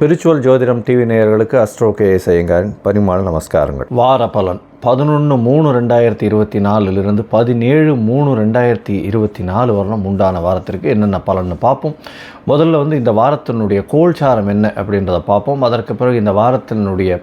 Spiritual ஜோதிடம் TV நேயர்களுக்கு astro K ஐயங்காரின் பரிமாண நமஸ்காரங்கள். வார பலன். பதினொன்று மூணு ரெண்டாயிரத்தி இருபத்தி நாலுலேருந்து பதினேழு மூணு ரெண்டாயிரத்தி இருபத்தி நாலு வரலாம் உண்டான வாரத்திற்கு என்னென்ன பலன்னு பார்ப்போம். முதல்ல வந்து இந்த வாரத்தினுடைய கோல்சாரம் என்ன அப்படின்றத பார்ப்போம். அதற்கு பிறகு இந்த வாரத்தினுடைய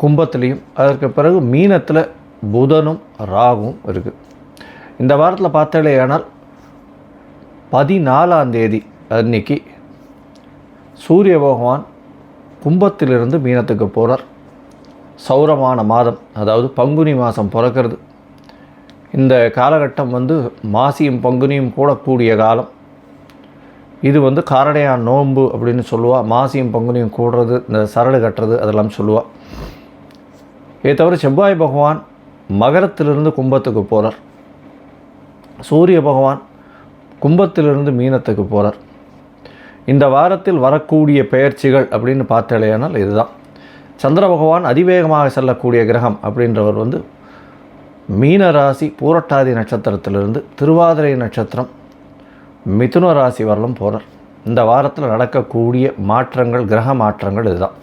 கும்பத்துலேயும் அதற்கு பிறகு மீனத்தில் புதனும் ராகும் இருக்குது இந்த வாரத்தில் பார்த்தாலேயானால் பதினாலாம் தேதி அன்னைக்கு சூரிய பகவான் கும்பத்திலிருந்து மீனத்துக்கு போகிறார் சௌரமான மாதம் அதாவது பங்குனி மாதம் பிறக்கிறது. இந்த காலகட்டம் வந்து மாசியும் பங்குனியும் கூடக்கூடிய காலம். இது வந்து காரடையான் நோன்பு அப்படின்னு சொல்லுவாள் மாசியும் பங்குனியும் கூடுறது இந்த சரடு கட்டுறது அதெல்லாம் சொல்லுவா. இதை தவிர செவ்வாய் பகவான் மகரத்திலிருந்து கும்பத்துக்கு போகிறார் சூரிய பகவான் கும்பத்திலிருந்து மீனத்துக்கு போகிறார் இந்த வாரத்தில் வரக்கூடிய பெயர்ச்சிகள் அப்படின்னு பார்த்தாலேயானால் இதுதான். சந்திர பகவான் அதிவேகமாக செல்லக்கூடிய கிரகம் அப்படின்றவர் வந்து மீனராசி பூரட்டாதி நட்சத்திரத்திலிருந்து திருவாதிரை நட்சத்திரம் மிதுன ராசி வரலும் போகிறார் இந்த வாரத்தில் நடக்கக்கூடிய மாற்றங்கள் கிரக மாற்றங்கள் இதுதான்.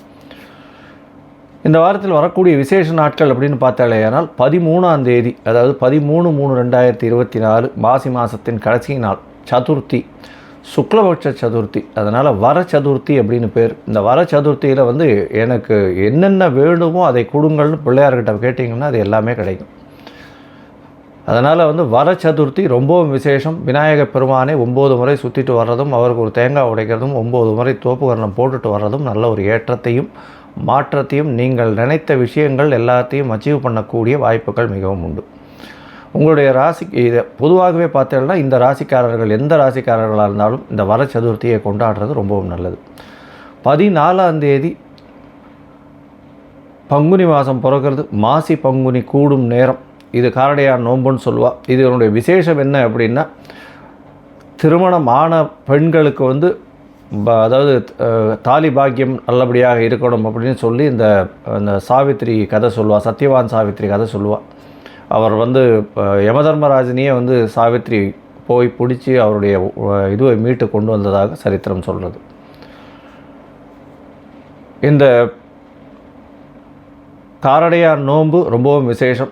இந்த வாரத்தில் வரக்கூடிய விசேஷ நாட்கள் அப்படின்னு பார்த்தாலேயானால் பதிமூணாம் தேதி அதாவது பதிமூணு மூணு ரெண்டாயிரத்தி இருபத்தி நாலு மாசி மாதத்தின் கடைசி நாள் சதுர்த்தி சுக்லபட்ச சதுர்த்தி. அதனால் வர சதுர்த்தி அப்படின்னு பேர். இந்த வர சதுர்த்தியில் வந்து எனக்கு என்னென்ன வேணுமோ அதை கொடுங்கள்னு பிள்ளையார்கிட்ட கேட்டிங்கன்னா அது எல்லாமே கிடைக்கும். அதனால் வந்து வர சதுர்த்தி ரொம்பவும் விசேஷம். விநாயக பெருமானை ஒம்பது முறை சுற்றிட்டு வர்றதும் அவருக்கு ஒரு தேங்காய் உடைக்கிறதும் ஒம்பது முறை தோப்புகரணம் போட்டுட்டு வர்றதும் நல்ல ஒரு ஏற்றத்தையும் மாற்றத்தையும் நீங்கள் நினைத்த விஷயங்கள் எல்லாத்தையும் அச்சீவ் பண்ணக்கூடிய வாய்ப்புகள் மிகவும் உண்டு. உங்களுடைய ராசி இதை பொதுவாகவே பார்த்தீங்கன்னா இந்த ராசிக்காரர்கள் எந்த ராசிக்காரர்களாக இருந்தாலும் இந்த வர சதுர்த்தியை கொண்டாடுறது ரொம்பவும் நல்லது. பதினாலாம் தேதி பங்குனி மாதம் பிறக்கிறது. மாசி பங்குனி கூடும் நேரம். இது காரடையார் நோன்புன்னு சொல்லுவா. இதனுடைய விசேஷம் என்ன அப்படின்னா திருமணம் ஆன பெண்களுக்கு வந்து ப- அதாவது தாலி பாக்கியம் நல்லபடியாக இருக்கணும் அப்படின்னு சொல்லி இந்த இந்த சாவித்திரி கதை சொல்லுவாள் சத்யவான் சாவித்திரி கதை சொல்லுவாள் அவர் வந்து அஹ், யமதர்மராஜனையே வந்து சாவித்திரி போய் பிடிச்சி அவருடைய இதுவை மீட்டு கொண்டு வந்ததாக சரித்திரம் சொல்கிறது இந்த காரடையார் நோன்பு ரொம்பவும் விசேஷம்.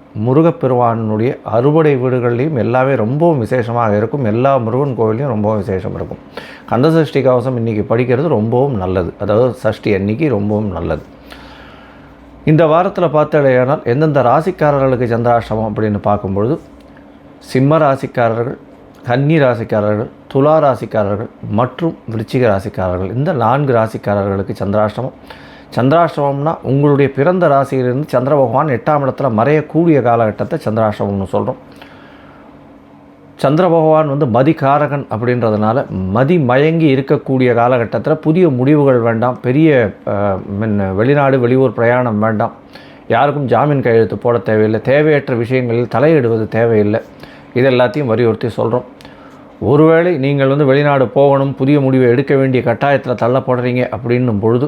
முருகப்பெருவானுடைய அறுபடை வீடுகள்லையும் எல்லாமே ரொம்பவும் விசேஷமாக இருக்கும். எல்லா முருகன் கோவிலையும் ரொம்பவும் விசேஷம் இருக்கும். கந்த சஷ்டி கவசம் இன்றைக்கி படிக்கிறது ரொம்பவும் நல்லது. அதாவது சஷ்டி அன்னைக்கு ரொம்பவும் நல்லது. இந்த வாரத்தில் பார்த்தடையானால் எந்தெந்த ராசிக்காரர்களுக்கு சந்திராஷ்டமம் அப்படின்னு பார்க்கும்பொழுது சிம்ம ராசிக்காரர்கள் கன்னி ராசிக்காரர்கள் துலா ராசிக்காரர்கள் மற்றும் விருச்சிக ராசிக்காரர்கள். இந்த நான்கு ராசிக்காரர்களுக்கு சந்திராஷ்டமம். சந்திராஷ்டமம்னா உங்களுடைய பிறந்த ராசியிலிருந்து சந்திர பகவான் எட்டாம் இடத்துல மறையக்கூடிய காலகட்டத்தை சந்திராஷ்டமம்னு சொல்கிறோம் சந்திர பகவான் வந்து மதிகாரகன் அப்படின்றதுனால மதி மயங்கி இருக்கக்கூடிய காலகட்டத்தில் புதிய முடிவுகள் வேண்டாம். பெரிய வெளிநாடு வெளியூர் பிரயாணம் வேண்டாம். யாருக்கும் ஜாமீன் கையெழுத்து போட தேவையில்லை. தேவையற்ற விஷயங்களில் தலையிடுவது தேவையில்லை. இது எல்லாத்தையும் வலியுறுத்தி சொல்கிறோம் ஒருவேளை நீங்கள் வந்து வெளிநாடு போகணும் புதிய முடிவை எடுக்க வேண்டிய கட்டாயத்தில் தள்ளப்படுறீங்க அப்படின்னும் பொழுது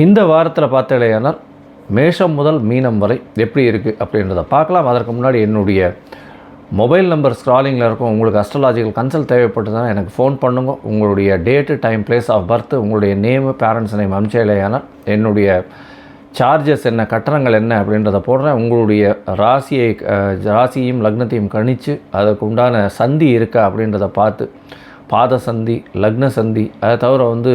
இந்த வாரத்தில் பார்த்தாலேயானால் மேஷம் முதல் மீனம் வரை எப்படி இருக்குது அப்படின்றத பார்க்கலாம். அதற்கு முன்னாடி என்னுடைய மொபைல் நம்பர் ஸ்க்ராலிங்கில் இருக்கும். உங்களுக்கு அஸ்ட்ராலாஜிக்கல் கன்சல்ட் தேவைப்பட்டதுன்னா எனக்கு ஃபோன் பண்ணுங்க. உங்களுடைய date time place of birth உங்களுடைய நேமு பேரண்ட்ஸ் நேம் அனுப்பிச்சேலையானால் என்னுடைய சார்ஜஸ் என்ன கட்டணங்கள் என்ன அப்படின்றத போடுறேன். உங்களுடைய ராசியை ராசியும் ராசியையும் லக்னத்தையும் கணித்து அதுக்கு உண்டான சந்தி இருக்கா அப்படின்றத பார்த்து பாத சந்தி லக்ன சந்தி அதை தவிர வந்து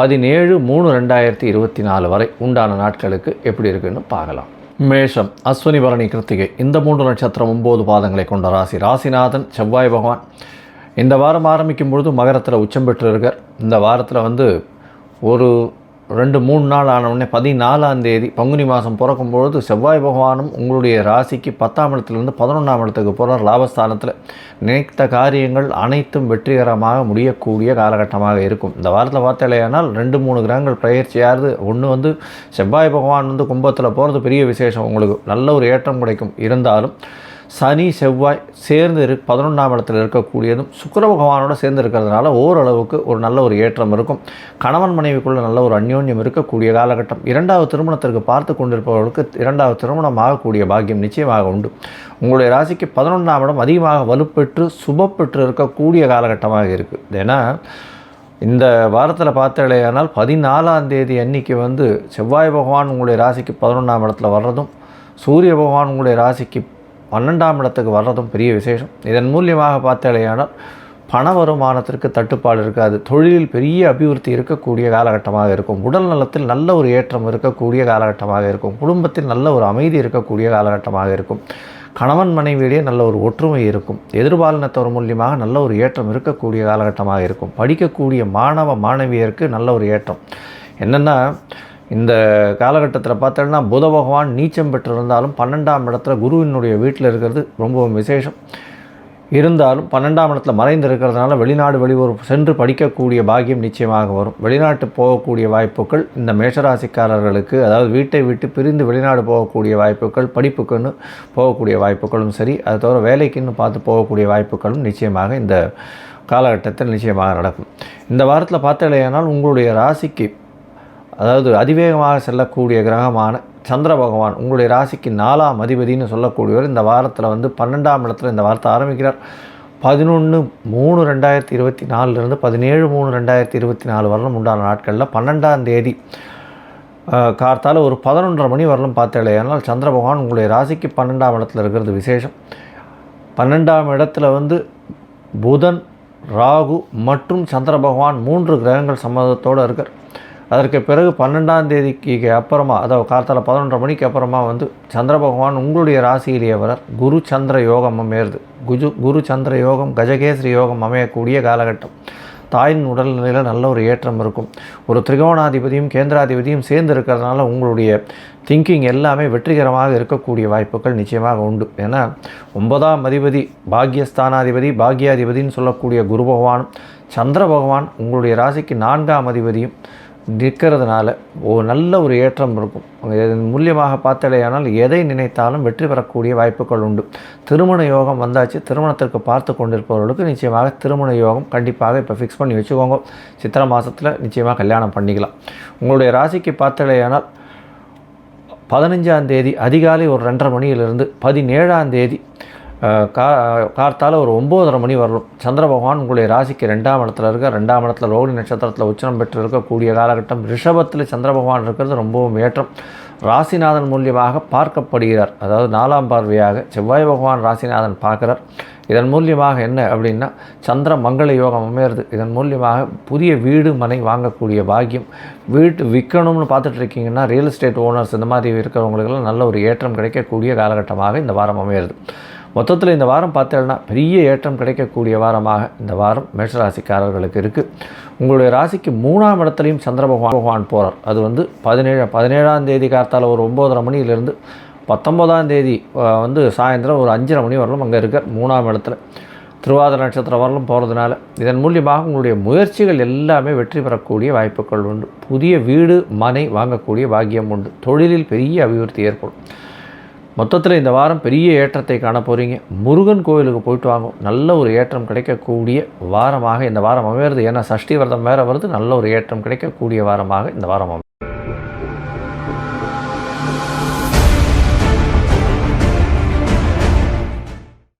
பதினேழு மூணு ரெண்டாயிரத்தி இருபத்தி நாலு வரை உண்டான நாட்களுக்கு எப்படி இருக்குன்னு பார்க்கலாம். மேஷம் அஸ்வினி பரணி கிருத்திகை இந்த மூன்று நட்சத்திரம் ஒம்பது பாதங்களை கொண்ட ராசி. ராசிநாதன் செவ்வாய் பகவான். இந்த வாரம் ஆரம்பிக்கும் பொழுது மகரத்தில் உச்சம் பெற்றிருக்கார். இந்த வாரத்தில் வந்து ஒரு ரெண்டு மூணு நாள் ஆனவுடனே பதினாலாம் தேதி பங்குனி மாதம் பிறக்கும் பொழுது செவ்வாய் பகவானும் உங்களுடைய ராசிக்கு பத்தாம் இடத்துலேருந்து பதினொன்றாம் இடத்துக்கு போகிறார் லாபஸ்தானத்தில் நினைத்த காரியங்கள் அனைத்தும் வெற்றிகரமாக முடியக்கூடிய காலகட்டமாக இருக்கும். இந்த வாரத்தில் பார்த்தாலேயானால் ரெண்டு மூணு கிரகங்கள் பயிற்சியாகிறது ஒன்று வந்து செவ்வாய் பகவான் வந்து கும்பத்தில் போகிறது பெரிய விசேஷம். உங்களுக்கு நல்ல ஒரு ஏற்றம் கிடைக்கும். இருந்தாலும் சனி செவ்வாய் சேர்ந்து இரு பதினொன்றாம் இடத்தில் இருக்கக்கூடியதும் சுக்கிர பகவானோட சேர்ந்து இருக்கிறதுனால ஓரளவுக்கு ஒரு நல்ல ஒரு ஏற்றம் இருக்கும். கணவன் மனைவிக்குள்ள நல்ல ஒரு அந்யோன்யம் இருக்கக்கூடிய காலகட்டம். இரண்டாவது திருமணத்திற்கு பார்த்து கொண்டிருப்பவர்களுக்கு இரண்டாவது திருமணம் ஆகக்கூடிய பாக்கியம் நிச்சயமாக உண்டு. உங்களுடைய ராசிக்கு பதினொன்றாம் இடம் அதிகமாக வலுப்பெற்று சுபப்பெற்று இருக்கக்கூடிய காலகட்டமாக இருக்குது ஏன்னா இந்த வாரத்தில் பார்த்தாலேயானால் பதினாலாம் தேதி அன்னைக்கு வந்து செவ்வாய் பகவான் உங்களுடைய ராசிக்கு பதினொன்றாம் இடத்துல வர்றதும் சூரிய பகவான் உங்களுடைய ராசிக்கு பன்னெண்டாம் இடத்துக்கு வர்றதும் பெரிய விசேஷம். இதன் மூலியமாக பார்த்தாலேயானால் பண வருமானத்திற்கு தட்டுப்பாடு இருக்காது. தொழிலில் பெரிய அபிவிருத்தி இருக்கக்கூடிய காலகட்டமாக இருக்கும். உடல் நலத்தில் நல்ல ஒரு ஏற்றம் இருக்கக்கூடிய காலகட்டமாக இருக்கும். குடும்பத்தில் நல்ல ஒரு அமைதி இருக்கக்கூடிய காலகட்டமாக இருக்கும். கணவன் மனைவியிடையே நல்ல ஒரு ஒற்றுமை இருக்கும். எதிர்பாலினத்தவர் மூலியமாக நல்ல ஒரு ஏற்றம் இருக்கக்கூடிய காலகட்டமாக இருக்கும். படிக்கக்கூடிய மாணவ மாணவியருக்கு நல்ல ஒரு ஏற்றம். என்னென்னா இந்த காலகட்டத்தில் பார்த்தோம்னா புத பகவான் நீச்சம் பெற்றிருந்தாலும் பன்னெண்டாம் இடத்துல குருவினுடைய வீட்டில் இருக்கிறது ரொம்பவும் விசேஷம். இருந்தாலும் பன்னெண்டாம் இடத்துல மறைந்து இருக்கிறதுனால வெளிநாடு வெளியூர் சென்று படிக்கக்கூடிய பாக்கியம் நிச்சயமாக வரும். வெளிநாட்டு போகக்கூடிய வாய்ப்புகள் இந்த மேஷராசிக்காரர்களுக்கு அதாவது வீட்டை விட்டு பிரிந்து வெளிநாடு போகக்கூடிய வாய்ப்புகள் படிப்புக்குன்னு போகக்கூடிய வாய்ப்புகளும் சரி அது தவிர வேலைக்குன்னு பார்த்து போகக்கூடிய வாய்ப்புகளும் நிச்சயமாக இந்த காலகட்டத்தில் நிச்சயமாக நடக்கும். இந்த வாரத்தில் பார்த்தலையானால் உங்களுடைய ராசிக்கு அதாவது அதிவேகமாக செல்லக்கூடிய கிரகமான சந்திர பகவான் உங்களுடைய ராசிக்கு நாலாம் அதிபதினு சொல்லக்கூடியவர் இந்த வாரத்தில் வந்து பன்னெண்டாம் இடத்துல இந்த வாரத்தை ஆரம்பிக்கிறார். பதினொன்று மூணு ரெண்டாயிரத்தி இருபத்தி நாலுலேருந்து பதினேழு மூணு ரெண்டாயிரத்தி இருபத்தி நாலு வரலும் உண்டான நாட்களில் பன்னெண்டாம் தேதி கார்த்தால் ஒரு பதினொன்றரை மணி வரலும் பார்த்தாலேயானால் சந்திர பகவான் உங்களுடைய ராசிக்கு பன்னெண்டாம் இடத்துல இருக்கிறது விசேஷம். பன்னெண்டாம் இடத்துல வந்து புதன் ராகு மற்றும் சந்திர பகவான் மூன்று கிரகங்கள் சம்மதத்தோடு இருக்கார். அதற்கு பிறகு பன்னெண்டாம் தேதிக்கு அப்புறமா அதாவது காலத்தில் பதினொன்றரை மணிக்கு அப்புறமா வந்து சந்திர பகவான் உங்களுடைய ராசியிலேயே வரார் குரு சந்திர யோகம் அமையிறது. குஜு குரு சந்திர யோகம் கஜகேசரி யோகம் அமையக்கூடிய காலகட்டம். தாயின் உடல்நிலையில் நல்ல ஒரு ஏற்றம் இருக்கும். ஒரு திரிகோணாதிபதியும் கேந்திராதிபதியும் சேர்ந்து இருக்கிறதுனால உங்களுடைய திங்கிங் எல்லாமே வெற்றிகரமாக இருக்கக்கூடிய வாய்ப்புகள் நிச்சயமாக உண்டு. ஏன்னா ஒன்பதாம் அதிபதி பாக்யஸ்தானாதிபதி பாக்யாதிபதின்னு சொல்லக்கூடிய குரு பகவானும் சந்திர பகவான் உங்களுடைய ராசிக்கு நான்காம் அதிபதியும் நிற்கிறதுனால ஒரு நல்ல ஒரு ஏற்றம் இருக்கும். இதன் மூலியமாக பார்த்தலையானால் எதை நினைத்தாலும் வெற்றி பெறக்கூடிய வாய்ப்புகள் உண்டு. திருமண யோகம் வந்தாச்சு. திருமணத்திற்கு பார்த்து கொண்டிருப்பவர்களுக்கு நிச்சயமாக திருமண யோகம் கண்டிப்பாக இப்போ ஃபிக்ஸ் பண்ணி வச்சுக்கோங்க. சித்திரை மாதத்தில் நிச்சயமாக கல்யாணம் பண்ணிக்கலாம். உங்களுடைய ராசிக்கு பார்த்தலையானால் பதினஞ்சாம் தேதி அதிகாலை ஒரு ரெண்டரை மணியிலிருந்து பதினேழாம் தேதி கா கார்த்தால் ஒரு ஒம்போதரை மணி வரலும். சந்திர பகவான் உங்களுடைய ராசிக்கு ரெண்டாம் இடத்துல இருக்க ரெண்டாம் இடத்துல ரோகிணி நட்சத்திரத்தில் உச்சனம் பெற்று இருக்கக்கூடிய காலகட்டம் ரிஷபத்தில் சந்திர பகவான் இருக்கிறது ரொம்பவும் ஏற்றம். ராசிநாதன் மூலியமாக பார்க்கப்படுகிறார். அதாவது நாலாம் பார்வையாக செவ்வாய் பகவான் ராசிநாதன் பார்க்குறார். இதன் மூலியமாக என்ன அப்படின்னா சந்திர மங்கள யோகம் அமையிறது. இதன் மூலியமாக புதிய வீடு மனை வாங்கக்கூடிய பாக்கியம். வீட்டு விற்கணும்னு பார்த்துட்டு இருக்கீங்கன்னா ரியல் எஸ்டேட் ஓனர்ஸ் இந்த மாதிரி இருக்கிறவங்களுக்கெல்லாம் நல்ல ஒரு ஏற்றம் கிடைக்கக்கூடிய காலகட்டமாக இந்த வாரம் அமையிறது. மொத்தத்தில் இந்த வாரம் பார்த்தேன்னா பெரிய ஏற்றம் கிடைக்கக்கூடிய வாரமாக இந்த வாரம் மேஷராசிக்காரர்களுக்கு இருக்குது உங்களுடைய ராசிக்கு மூணாம் இடத்துலையும் சந்திர பகவான் பகவான் போகிறார் அது வந்து பதினேழு பதினேழாம் தேதி கார்த்தால ஒரு ஒம்போதரை மணியிலிருந்து பத்தொம்போதாம் தேதி வந்து சாயந்தரம் ஒரு அஞ்சரை மணி வரலும் அங்கே இருக்கார் மூணாம் இடத்துல. திருவாதிரை நட்சத்திரம் வரலும் போகிறதுனால இதன் மூலியமாக உங்களுடைய முயற்சிகள் எல்லாமே வெற்றி பெறக்கூடிய வாய்ப்புகள் உண்டு. புதிய வீடு மனை வாங்கக்கூடிய பாக்கியம் உண்டு. தொழிலில் பெரிய அபிவிருத்தி ஏற்படும். மொத்தத்தில் இந்த வாரம் பெரிய ஏற்றத்தை காண போகிறீங்க முருகன் கோயிலுக்கு போயிட்டு வாங்க. நல்ல ஒரு ஏற்றம் கிடைக்கக்கூடிய வாரமாக இந்த வாரம் அமையிறது. ஏன்னா சஷ்டி விரதம் வேறு வருது. நல்ல ஒரு ஏற்றம் கிடைக்கக்கூடிய வாரமாக இந்த வாரம் அமையும்